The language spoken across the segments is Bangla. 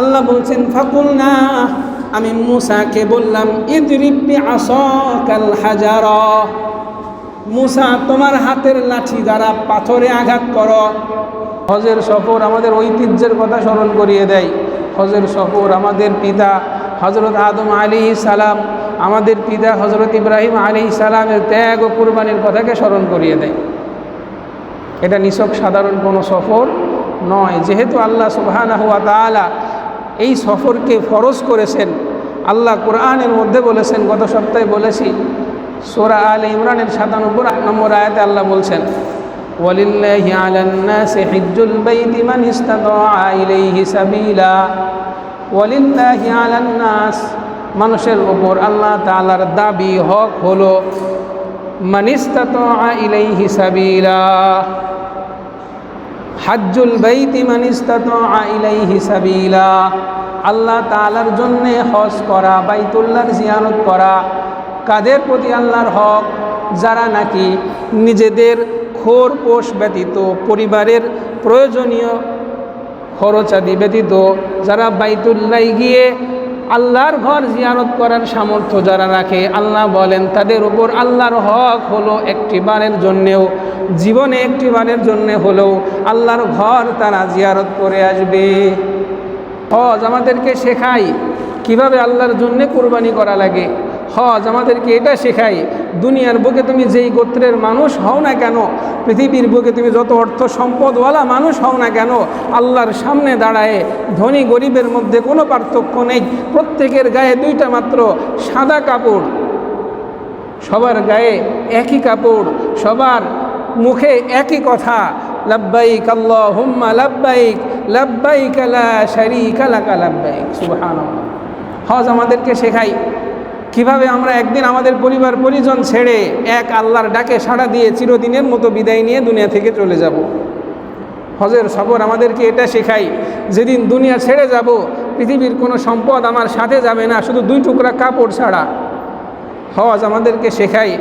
আল্লাহ বলছেন ফাকুল না আমি মুসাকে বললাম ইদরিব্বি আসাকাল হাজার মুসা, তোমার হাতের লাঠি দ্বারা পাথরে আঘাত করো। হজের সফর আমাদের ঐতিহ্যের কথা স্মরণ করিয়ে দেয়। হজের সফর আমাদের পিতা হজরত আদম আলী সালাম, আমাদের পিতা হজরত ইব্রাহিম আলী সালামের ত্যাগ ও কুরবানির কথাকে স্মরণ করিয়ে দেয়। এটা নিছক সাধারণ কোনো সফর নয়। যেহেতু আল্লাহ তাআলা এই সফরকে ফরজ করেছেন। আল্লাহ কোরআনের মধ্যে বলেছেন, গত সপ্তাহে বলেছি, সোরা আল ইমরানের সাতানব্বই নম্বর আয়াতে আল্লাহ বলছেন মান মানুষের ওপর আল্লাহ তাআলার দাবি হক হলো, মান ইসতাতাআ ইলাইহি সাবিলা। হাজ্জুল বাইতি মান ইসতাতাআ ইলাইহি আল্লাহ তাআলার জন্যে হজ করা, বাইতুল্লাহর জিয়ানত করা, কাদের প্রতি আল্লাহর হক? যারা নাকি নিজেদের খোর পোষ ব্যতীত পরিবারের প্রয়োজনীয় খরচাদি ব্যতীত যারা বাইতুল্লাহ গিয়ে আল্লাহর ঘর জিয়ারত করার সামর্থ্য যারা রাখে, আল্লাহ বলেন তাদের উপর আল্লাহর হক হলো একটি বারের জন্যেও, জীবনে একটি বারের জন্যে হলেও আল্লাহর ঘর তারা জিয়ারত করে আসবে। হজ আমাদেরকে শেখাই কীভাবে আল্লাহর জন্যে কোরবানি করা লাগে? হজ আমাদেরকে এটা শেখাই দুনিয়ার বুকে তুমি যেই গোত্রের মানুষ হও না কেন, পৃথিবীর বুকে তুমি যত অর্থ সম্পদওয়ালা মানুষ হও না কেন, আল্লাহর সামনে দাঁড়ায় ধনী গরিবের মধ্যে কোনো পার্থক্য নেই। প্রত্যেকের গায়ে দুইটা মাত্র সাদা কাপড়। সবার গায়ে একই কাপড়, সবার মুখে একই কথা। লাব্বাইক আল্লাহ হুম্মা লাব্বাইক লাব্বাইক লা শারীকা লাকা লাব্বাইক, সুবহানাল্লাহ। হজ আমাদেরকে শেখাই কীভাবে আমরা একদিন আমাদের পরিবার পরিজন ছেড়ে এক আল্লাহর ডাকে সাড়া দিয়ে চিরদিনের মতো বিদায় নিয়ে দুনিয়া থেকে চলে যাব। হজের সফর আমাদেরকে এটা শেখাই যেদিন দুনিয়া ছেড়ে যাব, পৃথিবীর কোনো সম্পদ আমার সাথে যাবে না, শুধু দুই টুকরা কাপড় ছাড়া। হজ আমাদেরকে শেখাই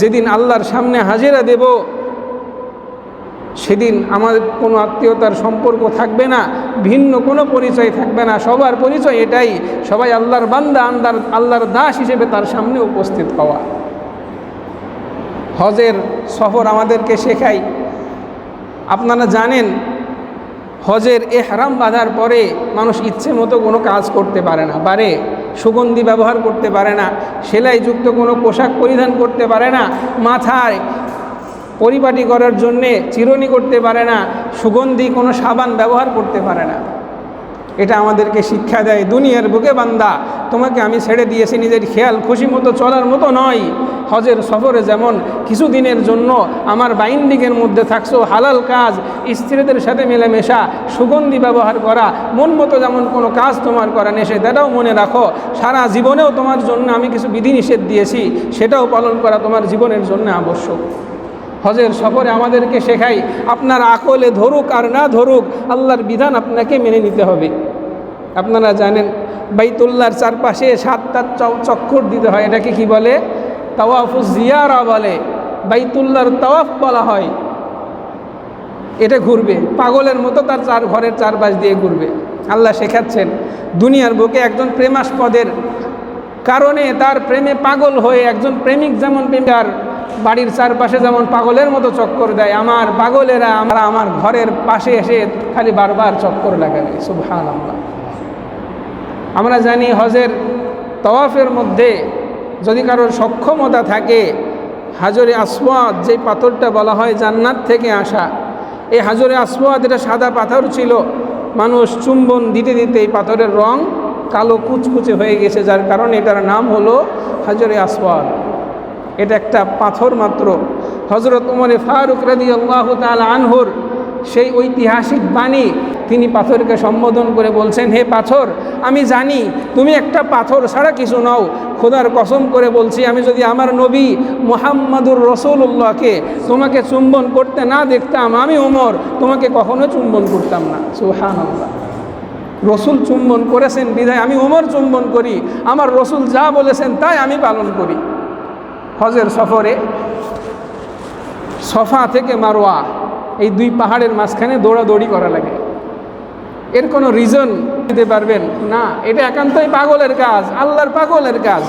যেদিন আল্লাহর সামনে হাজিরা দেব সেদিন আমাদের কোনো আত্মীয়তার সম্পর্ক থাকবে না, ভিন্ন কোনো পরিচয় থাকবে না, সবার পরিচয় এটাই। সবাই আল্লাহর বান্দা, আন্দার, আল্লাহর দাস হিসেবে তার সামনে উপস্থিত হওয়া। হজের সফর আমাদেরকে শেখাই আপনারা জানেন, হজের এ হারাম বাঁধার পরে মানুষ ইচ্ছে মতো কোনো কাজ করতে পারে না পারে সুগন্ধি ব্যবহার করতে পারে না, সেলাইযুক্ত কোনো পোশাক পরিধান করতে পারে না, মাথায় পরিপাটি করার জন্যে চিরনি করতে পারে না, সুগন্ধি কোনো সাবান ব্যবহার করতে পারে না। এটা আমাদেরকে শিক্ষা দেয় দুনিয়ার বুকে বান্দা। তোমাকে আমি ছেড়ে দিয়েছি নিজের খেয়াল, খুশি মতো চলার মতো নয়। হজের সফরে যেমন কিছুদিনের জন্য আমার বাইন্ডিংয়ের মধ্যে থাকছো হালাল কাজ, স্ত্রীদের সাথে মেলামেশা, সুগন্ধি ব্যবহার করা, মন মতো যেমন কোনো কাজ তোমার করা নেশে এটাও মনে রাখো। সারা জীবনেও তোমার জন্য আমি কিছু বিধিনিষেধ দিয়েছি, সেটাও পালন করা তোমার জীবনের জন্য আবশ্যক। হজের সফরে আমাদেরকে শেখাই, আপনার আকলে ধরুক আর না ধরুক, আল্লাহর বিধান আপনাকে মেনে নিতে হবে। আপনারা জানেন, বাইতুল্লাহর চারপাশে সাতটা চক্কর দিতে হয়, এটাকে কি বলে? তাওয়াফু জিয়ারা বলে। বাইতুল্লাহর তাওয়াফ বলা হয়। এটা ঘুরবে, পাগলের মতো তার চার ঘরের চারপাশ দিয়ে ঘুরবে। আল্লাহ শেখাচ্ছেন, দুনিয়ার বুকে একজন প্রেমাস্পদের কারণে তার প্রেমে পাগল হয়ে একজন প্রেমিক যেমন প্রেমিকার বাড়ির চারপাশে যেমন পাগলের মতো চক্কর দেয়, আমার পাগলেরা আমরা আমার ঘরের পাশে এসে খালি বারবার চক্কর লাগাবে সুবহান আল্লাহ আমরা জানি হজের তওয়াফের মধ্যে যদি কারোর সক্ষমতা থাকে, হাজরে আসওয়াদ যে পাথরটা বলা হয় জান্নাত থেকে আসা, এই হাজরে আসওয়াদ এটা সাদা পাথর ছিল, মানুষ চুম্বন দিতে দিতে এই পাথরের রং কালো কুচকুচে হয়ে গেছে, যার কারণে এটার নাম হলো হাজরে আসওয়াদ। এটা একটা পাথর মাত্র। হজরত উমরে ফারুক রাদি আল্লাহ তাল আনহুর সেই ঐতিহাসিক বাণী তিনি পাথরকে সম্বোধন করে বলছেন, হে পাথর, আমি জানি তুমি একটা পাথর ছাড়া কিছু নাও। খোদার কসম করে বলছি, আমি যদি আমার নবী মোহাম্মদুর রসুল্লাহকে তোমাকে চুম্বন করতে না দেখতাম, আমি ওমর, তোমাকে কখনো চুম্বন করতাম না। সুহান রসুল চুম্বন করেছেন বিধায় আমি ওমর চুম্বন করি, আমার রসুল যা বলেছেন তাই আমি পালন করি। হজের সফরে সফা থেকে মারোয়া, এই দুই পাহাড়ের মাঝখানে দৌড়াদৌড়ি করা লাগে। এর কোনো রিজন দিতে পারবেন? না, এটা একান্তই পাগলের কাজ, আল্লাহর পাগলের কাজ।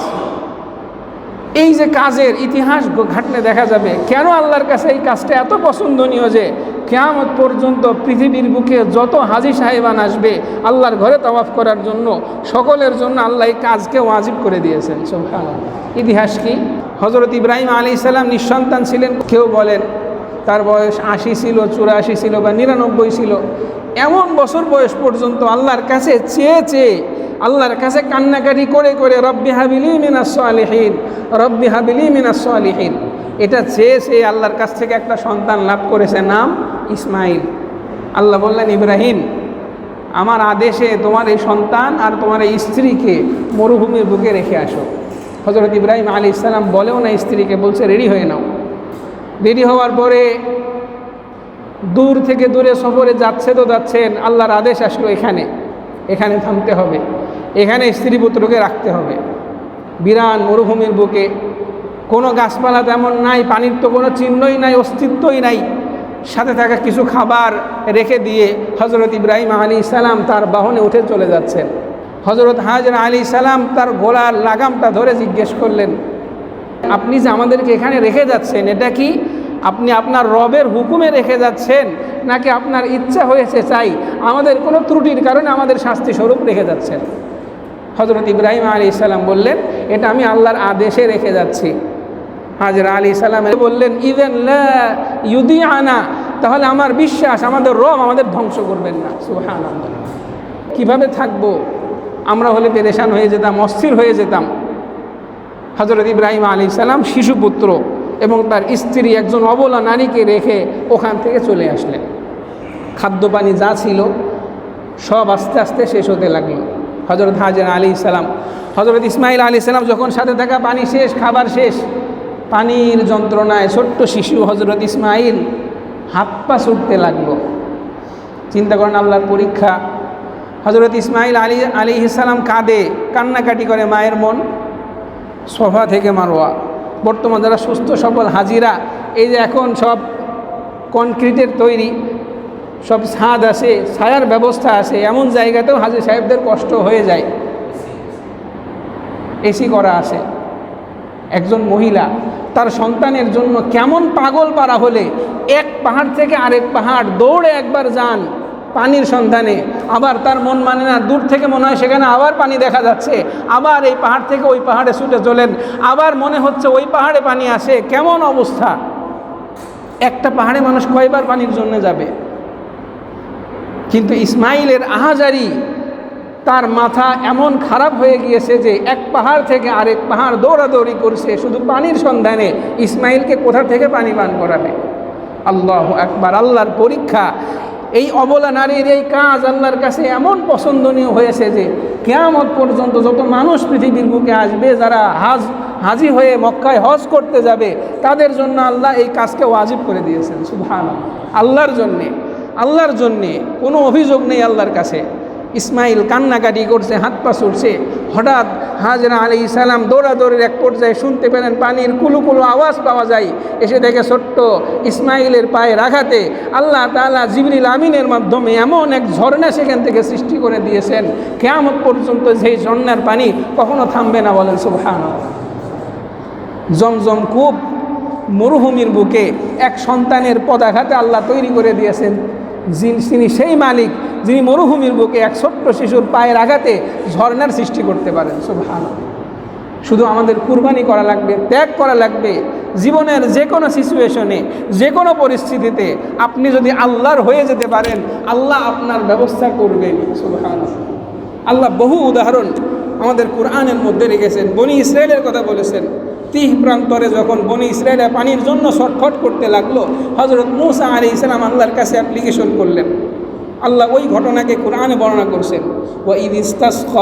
এই যে কাজের ইতিহাস ঘাটলে দেখা যাবে, কেন আল্লাহর কাছে এই কাজটা এত পছন্দনীয় যে কেয়ামত পর্যন্ত পৃথিবীর বুকে যত হাজি সাহেবান আসবে, আল্লাহর ঘরে তওয়াফ করার জন্য, সকলের জন্য আল্লাহ এই কাজকে ওয়াজিব করে দিয়েছেন। ইতিহাস কি? হজরত ইব্রাহিম আলী ইসাল্লাম নিঃসন্তান ছিলেন, কেউ বলেন তার বয়স আশি ছিল, চুরাশি ছিল বা নিরানব্বই ছিল। এমন বছর বয়স পর্যন্ত আল্লাহর কাছে চেয়ে চেয়ে, আল্লাহর কাছে কান্নাকাটি করে করে, রব্বি হাবিলি মিনাস সালিহীন, রব্বি হাবিলি মিনাস সালিহীন। এটা চেয়ে চেয়ে আল্লাহর কাছ থেকে একটা সন্তান লাভ করেছে, নাম ইসমাইল। আল্লাহ বললেন, ইব্রাহিম, আমার আদেশে তোমার এই সন্তান আর তোমার এই স্ত্রীকে মরুভূমির বুকে রেখে আসো। হজরত ইব্রাহিম আলী ইসলাম বলেও না স্ত্রীকে, বলছে, রেডি হয়ে নাও। রেডি হওয়ার পরে দূর থেকে দূরে সফরে যাচ্ছে তো যাচ্ছেন, আল্লাহর আদেশ আসলো এখানে। এখানে থামতে হবে। এখানে স্ত্রী পুত্রকে রাখতে হবে। বিরান মরুভূমির বুকে। কোনো গাছপালা তেমন নাই, পানির তো কোনো চিহ্নই নাই, অস্তিত্বই নাই। সাথে থাকা কিছু খাবার রেখে দিয়ে হজরত ইব্রাহিম আলী সালাম তার বাহনে উঠে চলে যাচ্ছেন। হজরত হাজর আলী সালাম তার গোলার লাগামটা ধরে জিজ্ঞেস করলেন, আপনি যে আমাদেরকে এখানে রেখে যাচ্ছেন, এটা কি আপনি আপনার রবের হুকুমে রেখে যাচ্ছেন, নাকি আপনার ইচ্ছা হয়েছে চাই আমাদের কোনো ত্রুটির কারণে আমাদের শাস্তি স্বরূপ রেখে যাচ্ছেন? হজরত ইব্রাহিম আলী ইসাল্লাম বললেন, এটা আমি আল্লাহর আদেশে রেখে যাচ্ছি। হাজর আলী সালাম বললেন ইভেন ইউদি আনা তাহলে আমার বিশ্বাস, আমাদের রব আমাদের ধ্বংস করবেন না। সুহান কীভাবে থাকব? আমরা হলে পেরেশান হয়ে যেতাম, অস্থির হয়ে যেতাম। হজরত ইব্রাহিম আলী সালাম শিশুপুত্র এবং তার স্ত্রী একজন অবলা নারীকে রেখে ওখান থেকে চলে আসলেন। খাদ্য পানি যা ছিল সব আস্তে আস্তে শেষ হতে লাগল। হজরত হাজার আলী সালাম হজরত ইসমাইল আলী সালাম যখন সাথে থাকা পানি শেষ, খাবার শেষ, পানির যন্ত্রণায় ছোট্ট শিশু হজরত ইসমাইল হাত পা ছুটতে লাগল। চিন্তা করেন আল্লাহর পরীক্ষা হজরত ইসমাইল আলী আলী ইসালাম কাঁদে, কান্নাকাটি করে মায়ের মন, সোফা থেকে মারোয়া। বর্তমান যারা সুস্থ, সবল, হাজিরা, এই যে এখন সব কনক্রিটের তৈরি, সব ছাদ আছে, ছায়ার ব্যবস্থা আছে, এমন জায়গাতেও হাজির সাহেবদের কষ্ট হয়ে যায়। এসি করা আছে। একজন মহিলা, তার সন্তানের জন্য কেমন পাগল পারা হলে এক পাহাড় থেকে আরেক পাহাড় দৌড়ে একবার যান পানির সন্ধানে। আবার তার মন মানে না, দূর থেকে মনে হয় সেখানে আবার পানি দেখা যাচ্ছে। আবার এই পাহাড় থেকে ওই পাহাড়ে ছুটে চলেন। আবার মনে হচ্ছে ওই পাহাড়ে পানি আসে। কেমন অবস্থা? একটা পাহাড়ে মানুষ কয়বার পানির জন্য যাবে? কিন্তু ইসমাইলের আহাজারি তার মাথা এমন খারাপ হয়ে গিয়েছে যে এক পাহাড় থেকে আরেক পাহাড় দৌড়াদৌড়ি করছে শুধু পানির সন্ধানে। ইসমাইলকে কোথা থেকে পানি পান করাবে? আল্লাহ একবার আল্লাহর পরীক্ষা। এই অবলা নারীর এই কাজ আল্লাহর কাছে এমন পছন্দনীয় হয়েছে যে কেয়ামত পর্যন্ত যত মানুষ পৃথিবীর বুকে আসবে, যারা হাজ, হাজি হয়ে মক্কায় হজ করতে যাবে, তাদের জন্য আল্লাহ এই কাজকে ওয়াজিব করে দিয়েছেন সুভান আল্লাহর জন্যে আল্লাহর জন্যে কোনো অভিযোগ নেই আল্লাহর কাছে। ইসমাইল কান্নাকাটি করছে, হাত পা ছুটছে হঠাৎ হাজরা আলী ইসালাম দৌড়াদৌড়ির এক পর্যায়ে শুনতে পেলেন পানির কুলু কুলু আওয়াজ পাওয়া যায়। এসে দেখে ছোট্ট ইসমাইলের পায়ে রাখাতে আল্লাহ তালা জিবরিল আমিনের মাধ্যমে এমন এক ঝর্ণা সেখান থেকে সৃষ্টি করে দিয়েছেন। কেয়ামত পর্যন্ত সেই ঝর্ণার পানি কখনো থামবে না বলেন সুবহান জমজম কূপ, মরুভূমির বুকে এক সন্তানের পদাঘাতে আল্লাহ তৈরি করে দিয়েছেন। যিনি সেই মালিক, যিনি মরুভূমির বুকে এক ছোট্ট শিশুর পায়ের আঘাতে ঝর্ণার সৃষ্টি করতে পারেন। সুবহান শুধু আমাদের কুরবানি করা লাগবে, ত্যাগ করা লাগবে। জীবনের যে কোনো সিচুয়েশনে যে কোনো পরিস্থিতিতে আপনি যদি আল্লাহর হয়ে যেতে পারেন, আল্লাহ আপনার ব্যবস্থা করবেন সুবহান আল্লাহ বহু উদাহরণ আমাদের কোরআনের মধ্যে রেখেছেন। বনি ইসরায়েলের কথা বলেছেন। তিহ প্রান্তরে যখন বনি ইসরায়েলে পানির জন্য ছটফট করতে লাগল হজরত মুসা আলী ইসলাম আল্লাহর কাছে অ্যাপ্লিকেশন করলেন। আল্লাহ ওই ঘটনাকে কোরআনে বর্ণনা করছেন ও ঈদ ইস্তাসখ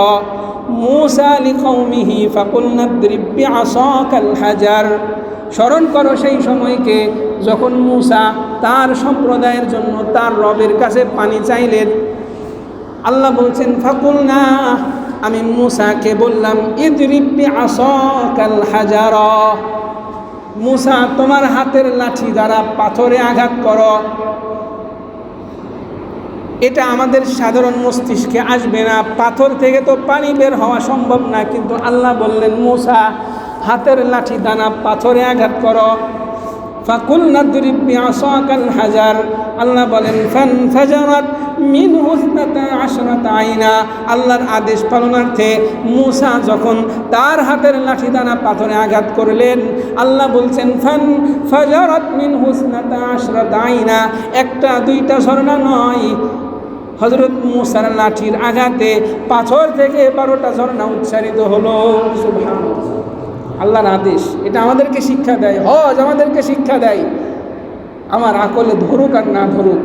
মুসা লিকৌমিহি ফাকুলনাদ্রিব্বি আসাকাল হাজার স্মরণ করো সেই সময়কে যখন মুসা তার সম্প্রদায়ের জন্য তার রবের কাছে পানি চাইলেন। আল্লাহ বলছেন ফাকুল না আমি মুসাকে বললাম ইদরিব্বি আসাকাল হাজার। মুসা, তোমার হাতের লাঠি দ্বারা পাথরে আঘাত করো। এটা আমাদের সাধারণ মস্তিষ্কে আসবে না। পাথর থেকে তো পানি বের হওয়া সম্ভব না, কিন্তু আল্লাহ বললেন, মোসা, হাতের লাঠি দানা পাথরে আঘাত করো। ফাকুল নাদরিব বিআসাকাল হাজার। আল্লাহ বলেন, ফান ফাজারাত মিন হুসনাতা আশরাত আইনা। আল্লাহর আদেশ পালনার্থে মুসা যখন তার হাতের লাঠি দানা পাথরে আঘাত করলেন, আল্লাহ বলছেন, ফান ফাজারাত মিন হুসনাতা আশরাত আইনা। একটা, দুইটা ঝর্ণা নয়। হজরত মুসার লাঠির আঘাতে পাথর থেকে বারোটা ঝর্ণা উচ্চারিত হলো। সুবহানাল্লাহ। আল্লাহর আদেশ, এটা আমাদেরকে শিক্ষা দেয়, হজ আমাদেরকে শিক্ষা দেয়। আমার আকলে ধরুক আর না ধরুক,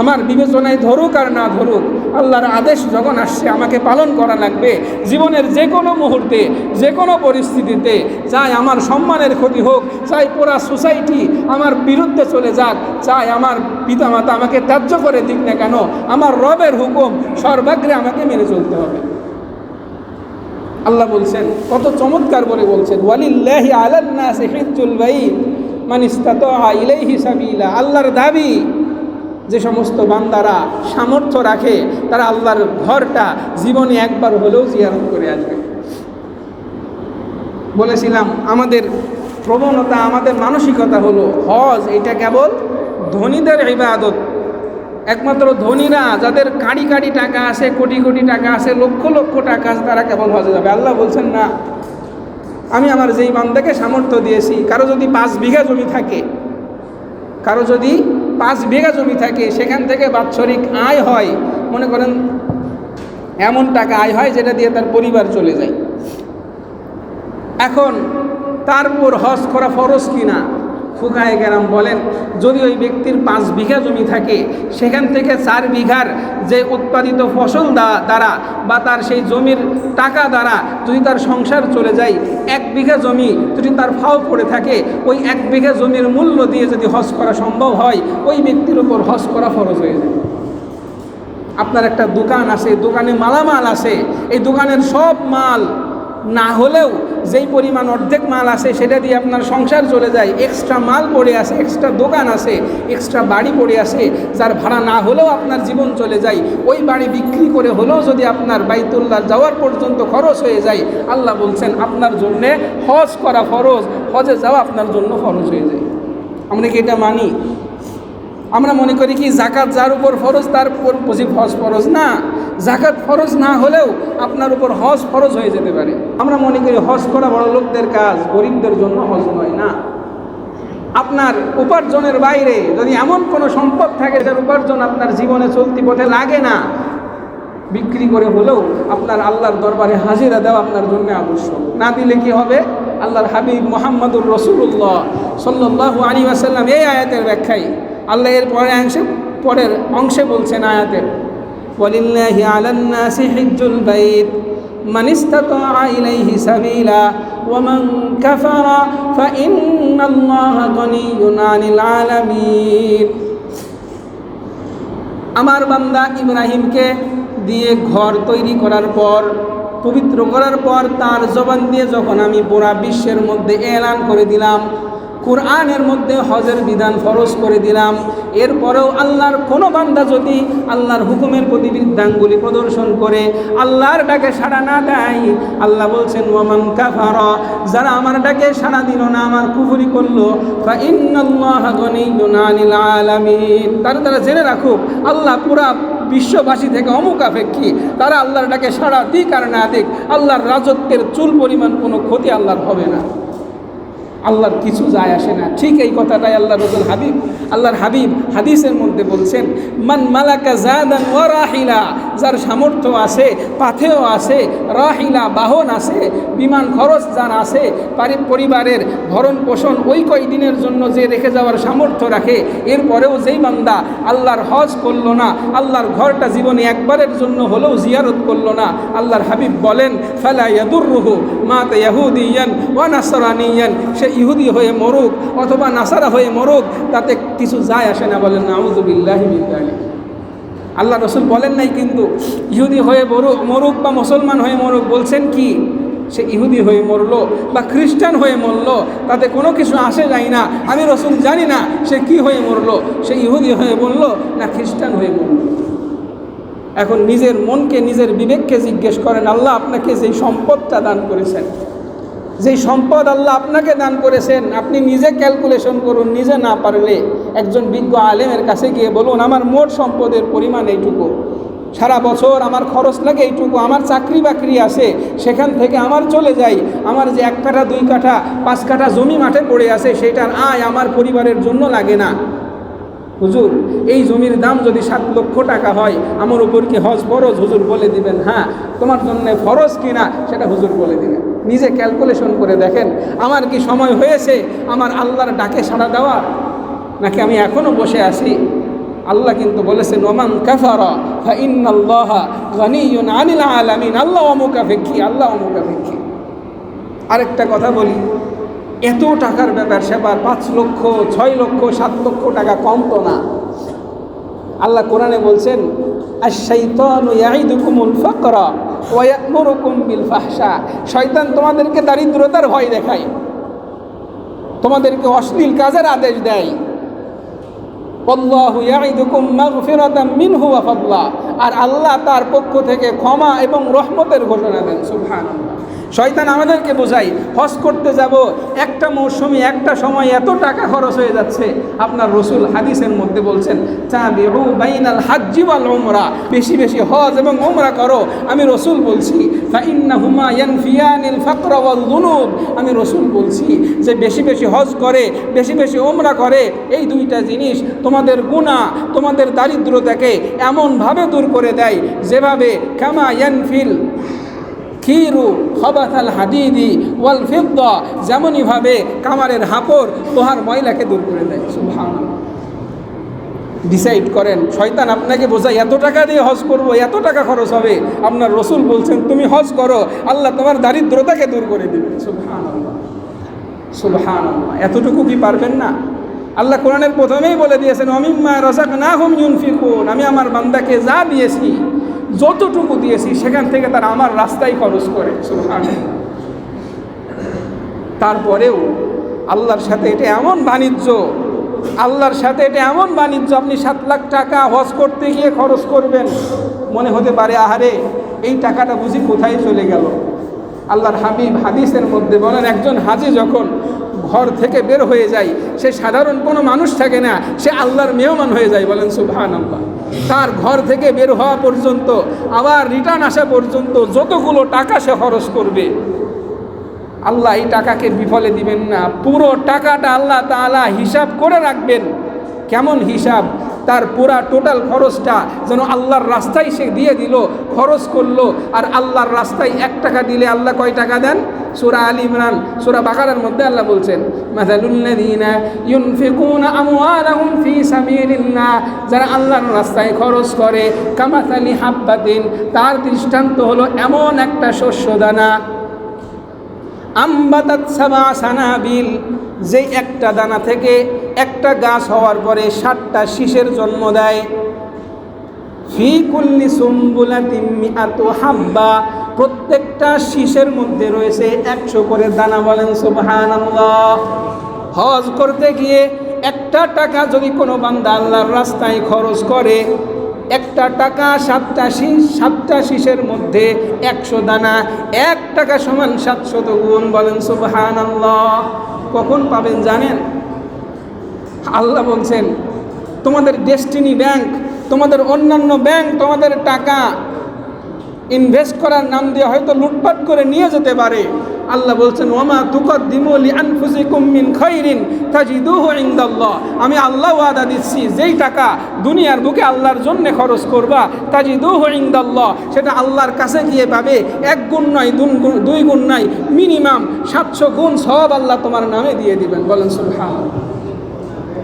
আমার বিবেচনায় ধরুক আর না ধরুক, আল্লাহর আদেশ যখন আসছে, আমাকে পালন করা লাগবে। জীবনের যে কোনো মুহূর্তে, যে কোনো পরিস্থিতিতে, চাই আমার সম্মানের ক্ষতি হোক, চাই পুরা সোসাইটি আমার বিরুদ্ধে চলে যাক, চাই আমার পিতামাতা আমাকে ত্যায্য করে দিক না কেন, আমার রবের হুকুম সর্বাগ্রে আমাকে মেনে চলতে হবে। আল্লাহ বলছেন, কত চমৎকার বলে বলছেন, ওয়ালিল্লাহি আলান্নাসি হিজ্জুল বাইত, মান ইস্তাতা ইলাইহি সাবিলা। আল্লাহর দাবি, যে সমস্ত বান্দারা সামর্থ্য রাখে, তারা আল্লাহর ঘরটা জীবনে একবার হলেও জিয়ারত করে আসবে। বলেছিলাম, আমাদের প্রবণতা, আমাদের মানসিকতা হলো, হজ, এটা কেবল ধনীদের ইবাদত একমাত্র ধনীরা যাদের কাড়ি কাড়ি টাকা আছে কোটি কোটি টাকা আছে লক্ষ লক্ষ টাকা আছে তারা কেবল হজে যাবে। আল্লাহ বলছেন, না, আমি আমার যেই বান্দাকে সামর্থ্য দিয়েছি, কারও যদি পাঁচ বিঘা জমি থাকে, কারও যদি পাঁচ বিঘা জমি থাকে, সেখান থেকে বাৎসরিক আয় হয়, মনে করেন এমন টাকা আয় হয় যেটা দিয়ে তার পরিবার চলে যায়। এখন তারপর হজ করা ফরজ কিনা? ফুকায় গেরাম বলেন, যদি ওই ব্যক্তির পাঁচ বিঘা জমি থাকে, সেখান থেকে চার বিঘার যে উৎপাদিত ফসল দ্বারা বা তার সেই জমির টাকা দ্বারা যদি তার সংসার চলে যায়, এক বিঘা জমি যদি তার ফাও পড়ে থাকে, ওই এক বিঘা জমির মূল্য দিয়ে যদি হজ করা সম্ভব হয়, ওই ব্যক্তির উপর হজ করা ফরজ হয়ে যায়। আপনার একটা দোকান আছে, দোকানে মালামাল আছে, এই দোকানের সব মাল না হলেও যেই পরিমাণ অর্ধেক মাল আছে সেটা দিয়ে আপনার সংসার চলে যায়। এক্সট্রা মাল পড়ে আছে এক্সট্রা দোকান আছে এক্সট্রা বাড়ি পড়ে আছে যার ভাড়া না হলেও আপনার জীবন চলে যায়। ওই বাড়ি বিক্রি করে হলেও যদি আপনার বাইতুল্লাহ যাওয়ার পর্যন্ত খরচ হয়ে যায়, আল্লাহ বলছেন, আপনার জন্যে হজ করা ফরজ, হজে যাওয়া আপনার জন্য খরচ হয়ে যায়। আমরা কি এটা মানি? আমরা মনে করি কি, জাকাত যার উপর ফরজ, তার উপর পজিব হজ ফরজ না। জাকাত ফরজ না হলেও আপনার উপর হজ ফরজ হয়ে যেতে পারে। আমরা মনে করি হজ করা বড় লোকদের কাজ, গরিবদের জন্য হজ নয় না। আপনার উপার্জনের বাইরে যদি এমন কোনো সম্পদ থাকে যার উপার্জন আপনার জীবনে চলতি পথে লাগে না, বিক্রি করে হলেও আপনার আল্লাহর দরবারে হাজিরা দেওয়া আপনার জন্য আবশ্যক। না দিলে কি হবে? আল্লাহর হাবিব মোহাম্মদুর রসুল্লাহ সাল্লাহ আলী আসাল্লাম এই আয়াতের ব্যাখ্যায়, আল্লাহ এর পরে অংশে পরের অংশে বলছেন আয়াতের। ওয়ালিল্লাহি আলান নাসি হিজ্জুল বাইত من استطاع إليه سبيلا ومن كفر فإن الله غني عن العالمين আমার বান্দা ইব্রাহিমকে দিয়ে ঘর তৈরি করার পর পবিত্র করার পর তার জবান দিয়ে যখন আমি পুরা বিশ্বের মধ্যে এলান করে দিলাম কোরআনের মধ্যে হজের বিধান ফরজ করে দিলাম। এরপরেও আল্লাহর কোনো বান্দা যদি আল্লাহর হুকুমের প্রতি বিদ্যাঙ্গুলি প্রদর্শন করে, আল্লাহর ডাকে সাড়া না দেয়, আল্লাহ বলছেন, ওয়ামান কাফার যারা আমার ডাকে সাড়া দিল না, আমার কুফুরি করল আলামিন। তারা তারা জেনে রাখুক, আল্লাহ পুরা বিশ্ববাসী থেকে অমুকাপেক্ষী। তারা আল্লাহর ডাকে সাড়া দিক আর না দিক, আল্লাহর রাজত্বের চুল পরিমাণ কোনো ক্ষতি আল্লাহর হবে না। আল্লাহর কিছু যায় আসে না। ঠিক এই কথাটাই আল্লাহ রসুল হাবিব, আল্লাহর হাবিব হাদিসের মধ্যে বলছেন, মান মালাকা জাদান ও রাহিলা যার সামর্থ্য আছে পাথেও আছে, রাহিলা, বাহন আছে, বিমান খরচ যার আছে, পারি পরিবারের ভরণ পোষণ ওই কয়দিনের জন্য যে রেখে যাওয়ার সামর্থ্য রাখে এরপরেও যেই বান্দা আল্লাহর হজ করল না, আল্লাহর ঘরটা জীবনে একবারের জন্য হলেও জিয়ারত করল না, আল্লাহর হাবিব বলেন, ফালা ইয়াদুররুহু মাত ইয়াহুদিয়ান ওয়া নাসরানিয়ান সে ইহুদি হয়ে মরুক অথবা নাসারা হয়ে মরুক, তাতে কিছু যায় আসে না বলেন নাউজুবিল্লাহি মিন আল্লাহ রসুল বলেন নাই কিন্তু, ইহুদি হয়ে মরুক মরুক বা মুসলমান হয়ে মরুক বলছেন কি? সে ইহুদি হয়ে মরলো বা খ্রিস্টান হয়ে মরলো, তাতে কোনো কিছু আসে যায় না। আমি রসুল জানি না সে কি হয়ে মরলো, সে ইহুদি হয়ে মরলো না খ্রিস্টান হয়ে মরলো। এখন নিজের মনকে, নিজের বিবেককে জিজ্ঞেস করেন, আল্লাহ আপনাকে যেই সম্পদটা দান করেছেন যেই সম্পদ আল্লাহ আপনাকে দান করেছেন, আপনি নিজে ক্যালকুলেশন করুন, নিজে না পারলে একজন বিজ্ঞ আলেমের কাছে গিয়ে বলুন, আমার মোট সম্পদের পরিমাণ এইটুকু। সারা বছর আমার খরচ লাগে এইটুকু, আমার চাকরি বাকরি আছে, সেখান থেকে আমার চলে যাই। আমার যে এক কাঠা, দুই কাঠা, পাঁচ কাঠা জমি মাঠে পড়ে আছে, সেটার আয় আমার পরিবারের জন্য লাগে না। হুজুর, এই জমির দাম যদি সাত লক্ষ টাকা হয়, আমার উপর কি হজ ফরজ? হুজুর বলে দিবেন হ্যাঁ তোমার জন্য ফরজ কিনা, সেটা হুজুর বলে দিবেন। নিজে ক্যালকুলেশন করে দেখেন, আমার কি সময় হয়েছে? আমার আল্লাহর ডাকে সাড়া দেওয়া? নাকি আমি এখনও বসে আছি? আল্লাহ কিন্তু বলেছেন, ওমান কাফারা আল্লাহ অমুকাফেক্ষী আল্লাহ আরেকটা কথা বলি, এত টাকার ব্যাপার সেবার পাঁচ লক্ষ, ছয় লক্ষ, সাত লক্ষ টাকা কম তো না। আল্লাহ কোরআনে বলছেন আশাইতানু ইয়াইদুকুমুল ফাকরা ওয়া ইয়া'মুরুকুম বিল ফাহশা। শয়তান তোমাদেরকে দারিদ্রতার ভয় দেখায়। তোমাদেরকে অশ্লীল কাজের আদেশ দেয়। মিনহু ফাদলা। আর আল্লাহ তার পক্ষ থেকে ক্ষমা এবং রহমতের ঘোষণা দেন, সুবহানাল্লাহ। শয়তান আমাদেরকে বোঝাই হজ করতে যাব, একটা মৌসুমে, একটা সময় এত টাকা খরচ হয়ে যাচ্ছে। আপনার রসুল হাদিসের মধ্যে বলছেন বাইনাল হাজ্জি ওয়াল উমরা। বেশি বেশি হজ এবং উমরা করো। আমি রসুল বলছি আমি রসুল বলছি যে, বেশি বেশি হজ করে, বেশি বেশি উমরা করে, এই দুইটা জিনিস তোমাদের গুণা তোমাদের দারিদ্রতাকে এমনভাবে দূর করে দেয় যেভাবে কামা ইয়ানফিল খিরু খবাথাল হাদিদি ওয়াল ফিদ্দা, যেমনইভাবে কামারের হাপড় লোহার ময়লাকে দূর করে দেয়। সুবহান ডিসাইড করেন, শয়তান আপনাকে বোঝায়, এত টাকা দিয়ে হজ করব, এত টাকা খরচ হবে। আপনার রসুল বলছেন, তুমি হজ করো, আল্লাহ তোমার দারিদ্রতাকে দূর করে দেবে। সুবহান সুবহান এতটুকু কি পারবেন না? আল্লাহ কোরআনের প্রথমেই বলে দিয়েছেন, অমিম্মা রসাক না হুম ইউনফিকুন। আমি আমার বান্দাকে যা দিয়েছি, যতটুকু দিয়েছি, সেখান থেকে তারা আমার রাস্তায় খরচ করে। তারপরেও আল্লাহর সাথে এটা এমন বাণিজ্য, আল্লাহর সাথে এটা এমন বাণিজ্য, আপনি সাত লাখ টাকা হজ করতে গিয়ে খরচ করবেন। মনে হতে পারে, আহারে, এই টাকাটা বুঝি কোথায় চলে গেল? আল্লাহর হাবিব হাদিসের মধ্যে বলেন, একজন হাজি যখন ঘর থেকে বের হয়ে যায়। সে সাধারণ কোনো মানুষ থাকে না, সে আল্লাহর মেহমান হয়ে যায় বলেন সুবহান আল্লাহ তার ঘর থেকে বের হওয়া পর্যন্ত, আবার রিটার্ন আসা পর্যন্ত যতগুলো টাকা সে খরচ করবে, আল্লাহ এই টাকাকে বিফলে দিবেন না। পুরো টাকাটা আল্লাহ তালা হিসাব করে রাখবেন। কেমন হিসাব? তার পুরা টোটাল খরচটা যেন আল্লাহর রাস্তায় সে দিয়ে দিল, খরচ করল, আর আল্লাহর রাস্তায় এক টাকা দিলে আল্লাহ কয় টাকা দেন? সুরা আল ইমরান, সুরা বাকারার মধ্যে আল্লাহ বলছেন যারা আল্লাহর রাস্তায় খরচ করে, কামাসালি হাব্বাতিন, তার দৃষ্টান্ত হলো এমন একটা শস্য দানা। আম্বাতাত সাবা সানাবিল যে একটা দানা থেকে একটা গাছ হওয়ার পরে ষাটটা শীষের জন্ম দেয়। ফি কুল্লি সুম্বুলাতিম মিআতু হাব্বা, প্রত্যেকটা শীষের মধ্যে রয়েছে একশো করে দানা বলেন সুবহানাল্লাহ। হজ করতে গিয়ে একটা টাকা যদি কোনো বান্দা আল্লাহর রাস্তায় খরচ করে একটা টাকা সাতটা শীষ সাতটা শীষের মধ্যে একশো দানা, এক টাকা সমান সাতশত গুণ বলেন সুবহান কখন পাবেন জানেন? আল্লাহ বলছেন, তোমাদের ডেস্টিনি ব্যাংক, তোমাদের অন্যান্য ব্যাংক, তোমাদের টাকা ইনভেস্ট করার নাম দিয়ে হয়তো লুটপাট করে নিয়ে যেতে পারে। আল্লাহ বলছেন, ওমা তুকদ্দিমুলি আনফুসিকুম মিন খাইরিন তাজিদুহু ইনদাল্লাহ। আমি আল্লাহ ওয়াদা দিচ্ছি, যেই টাকা দুনিয়ার বুকে আল্লাহর জন্য খরচ করবা তাজি তাজিদুহু ইনদাল্লাহ। সেটা আল্লাহর কাছে গিয়ে পাবে, এক গুণ নয় দুই গুণ নয়, মিনিমাম সাতশো গুণ সব আল্লাহ তোমার নামে দিয়ে দিবেন। বলেন সুবহান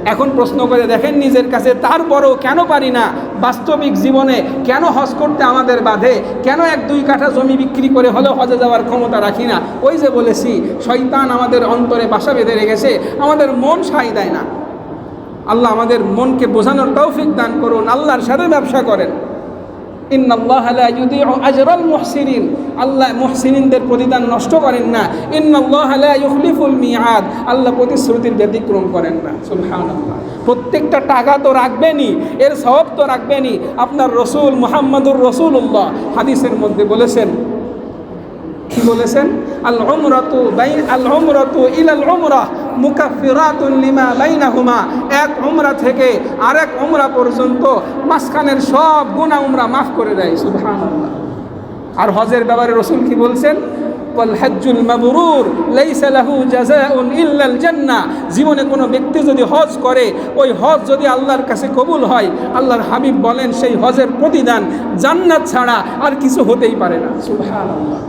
এখন প্রশ্ন করে দেখেন নিজের কাছে, তারপরেও কেন পারি না? বাস্তবিক জীবনে কেন হজ করতে আমাদের বাধে? কেন এক দুই কাঠা জমি বিক্রি করে হলেও হজে যাওয়ার ক্ষমতা রাখি না? ওই যে বলেছি, শয়তান আমাদের অন্তরে বাসা বেঁধে রেখেছে, আমাদের মন সাই দেয় না। আল্লাহ আমাদের মনকে বোঝানোর তৌফিক দান করুন, আল্লাহর সাথে ব্যবসা করেন ইন্নাল্লাহ লা ইউদিউ আজরাল মুহসিনিন আল্লাহ মুহসিনদের প্রতিদান নষ্ট করেন না। ইন্নাল্লাহ মিয়াদ আল্লাহ প্রতিশ্রুতির ব্যতিক্রম করেন না। সুবহানাল্লাহ। প্রত্যেকটা টাকা তো রাখবেনই, এর সব তো রাখবেনই। আপনার রসুল মোহাম্মদুর রসুল্লাহ হাদিসের মধ্যে বলেছেন কি বলেছেন? আল উমরাতু বাই আল উমরাতু ইলাল উমরাহ মুকাফিরাতুন লিমা বাইনাহুমা। এক উমরা থেকে আরেক উমরা পর্যন্ত মাঝখানের সব গুনাহ উমরা মাফ করে দেয়, সুবহানাল্লাহ। আর হজের ব্যাপারে রসুল কি বলছেন? জীবনে কোনো ব্যক্তি যদি হজ করে, ওই হজ যদি আল্লাহর কাছে কবুল হয়, আল্লাহর হাবিব বলেন সেই হজের প্রতিদান জান্নাত ছাড়া আর কিছু হতেই পারে না, সুবহানাল্লাহ।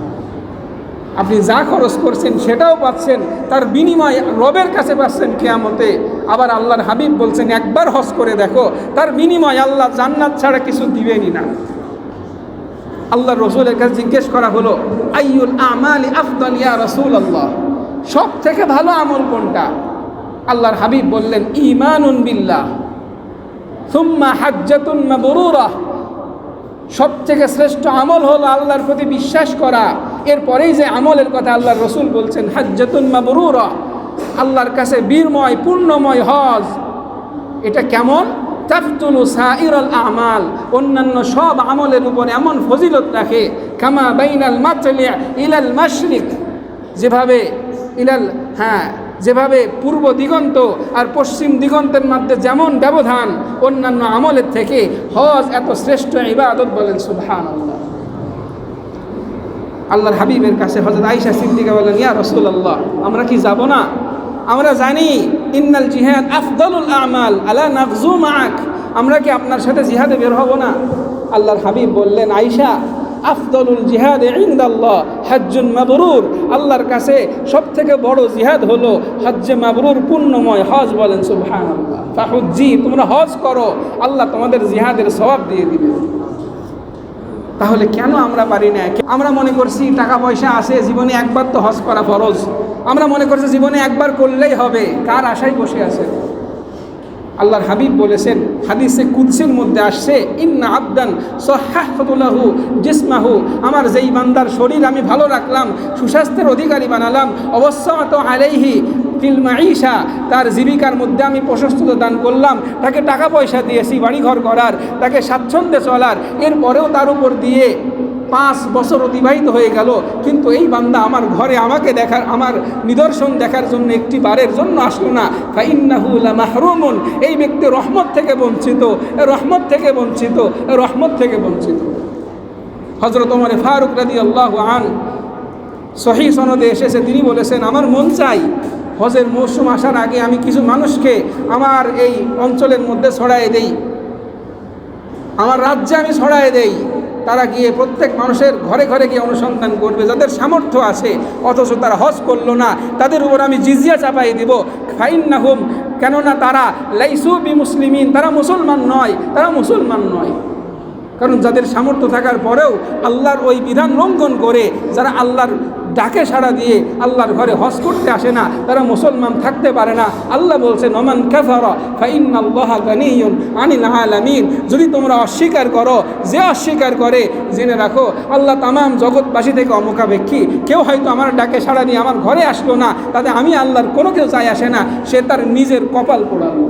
আপনি যা খরচ করছেন সেটাও পাচ্ছেন, তার বিনিময় রবের কাছে পাচ্ছেন কেয়ামতে। আবার আল্লাহর হাবিব বলছেন, একবার হজ করে দেখো, তার বিনিময় আল্লাহ জান্নাত ছাড়া কিছু দিবেনই না। আল্লাহ রসুলের কাছে জিজ্ঞেস করা হলো আইউল আমালি আফদল ইয়া রসুল আল্লাহ সব থেকে ভালো আমল কোনটা? আল্লাহর হাবিব বললেন ইমানুন বিল্লাহ, সুম্মা হাজ্জাতুন মাবরুরাহ সব থেকে শ্রেষ্ঠ আমল হলো আল্লাহর প্রতি বিশ্বাস করা। এরপরেই যে আমলের কথা আল্লাহর রসুল বলছেন, হাজ্জাতুন মাবরুরা আল্লাহর কাছে বীরময় পূর্ণময় হজ। এটা কেমন? তাফতুলু সাইরাল আমাল অন্যান্য সব আমলের উপর এমন ফজিলত রাখে। কামা বাইনাল মাতলি ইলাল মাশরিক যেভাবে ইলাল হ্যাঁ যেভাবে পূর্ব দিগন্ত আর পশ্চিম দিগন্তের মধ্যে যেমন ব্যবধান, অন্যান্য আমলের থেকে হজ এত শ্রেষ্ঠ ইবাদত বলেন সুবহান আল্লাহ আল্লাহর হাবিবের কাছে হজরত আইসা সিদ্দিকা বলেন, ইয়া রসুল আল্লাহ আমরা কি যাব না? আমরা জানি, ইন্নাল জিহাদ আফদলুল আমাল, আলা নাফজু মাক আমরা কি আপনার সাথে জিহাদে বের হব না? আল্লাহর হাবিব বললেন আইসা আফদলুল জিহাদ ইন্দাল্লাহ, হজ্জুন মাবরুর, আল্লাহর কাছে সব থেকে বড় জিহাদ হলো হজ্জে মাবরুর পূর্ণময় হজ বলেন সুবহান তাহুজ্জি তোমরা হজ করো, আল্লাহ তোমাদের জিহাদের সবাব দিয়ে দিবে তাহলে কেন আমরা পারি না? আমরা মনে করছি টাকা পয়সা আছে, জীবনে একবার তো হজ করা ফরজ। আমরা মনে করছি জীবনে একবার করলেই হবে, কার আশায় বসে আছে আল্লাহর হাবিব বলেছেন, হাদিসে কুৎসের মধ্যে আসছে, ইন্না আবদান সহাহতুল্লাহু জিসমাহু। আমার যেই বান্দার শরীর আমি ভালো রাখলাম, সুস্বাস্থ্যের অধিকারী বানালাম অবশ্যত আলাইহি ফিল মাইশা তার জীবিকার মধ্যে আমি প্রশস্ততা দান করলাম, তাকে টাকা পয়সা দিয়েছি, বাড়িঘর করার, তাকে স্বাচ্ছন্দ্যে চলার, এরপরেও তার উপর দিয়ে পাঁচ বছর অতিবাহিত হয়ে গেল, কিন্তু এই বান্দা আমার ঘরে আমাকে দেখার, আমার নিদর্শন দেখার জন্য একটি বারের জন্য আসলো না। ফাইন্নাহুলা মাহরুমুন এই ব্যক্তি রহমত থেকে বঞ্চিত, রহমত থেকে বঞ্চিত, রহমত থেকে বঞ্চিত। হজরত ওমরে ফারুক রাদি আল্লাহ আন, সহি সনদে এসেছে, তিনি বলেছেন, আমার মন চাই হজের মৌসুম আসার আগে আমি কিছু মানুষকে আমার এই অঞ্চলের মধ্যে ছড়াই দেই। আমার রাজ্যে আমি ছড়াই দেই। তারা গিয়ে প্রত্যেক মানুষের ঘরে ঘরে গিয়ে অনুসন্ধান করবে। যাদের সামর্থ্য আছে, অথচ তারা হজ করল না, তাদের উপর আমি জিজিয়া চাপাই দিব। ফাইন না হুম কেননা তারা লাইসু বি মুসলিমিন তারা মুসলমান নয়, তারা মুসলমান নয়। কারণ যাদের সামর্থ্য থাকার পরেও আল্লাহর ওই বিধান লঙ্ঘন করে, যারা আল্লাহর ডাকে সাড়া দিয়ে আল্লাহর ঘরে হজ করতে আসে না, তারা মুসলমান থাকতে পারে না। আল্লাহ বলছে, নমান কাফারা যদি তোমরা অস্বীকার করো, যে অস্বীকার করে, জেনে রাখো, আল্লাহ তামাম জগৎবাসী থেকে অমুখাপেক্ষী। কেউ হয়তো আমার ডাকে সাড়া দিয়ে আমার ঘরে আসলো না, তাতে আমি আল্লাহর কোনো কেউ চাই আসে না, সে তার নিজের কপাল পোড়ালো।